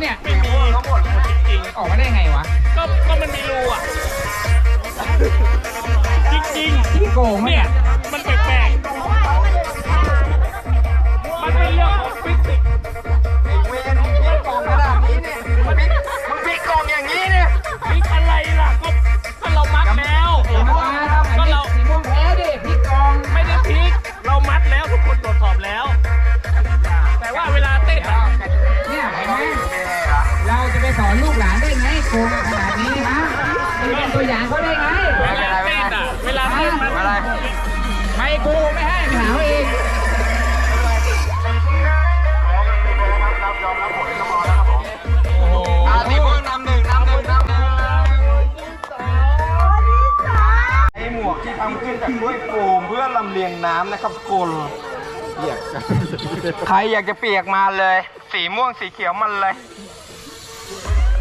เนี่ยไม่มีทั้งหมดจริงออกมาได้ไงวะก็ก็มันมีรูอะ จริงจริงๆ พี่โกงเนี่ย สอนลูกหลานได้ไงโกงขนาดนี้ฮะจะเป็นตัวอย่างเขาได้ไงเวลาเต้นอะเวลาเต้นมันอะไรไม่กูไม่ให้ไปหาเอาเองโอ้โหอ่าสีม่วงนำหนึ่งนำหนึ่งนำหนึ่งไอหมวกที่ทำขึ้นจากกล้วยโฟมเพื่อลำเลียงน้ำนะครับกลเปียกใครอยากจะเปียกมาเลย สีม่วงสีเขียวมันเลย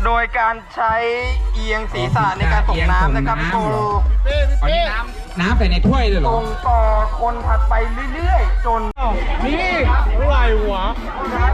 โดยการใช้เอียงศีรษะในการส่งน้ำนะครับกลอันนี้น้ำน้ำใส่ในถ้วยเลยเหรอส่งต่อคนถัดไปเรื่อยๆ จนนี่อะไรวะครับ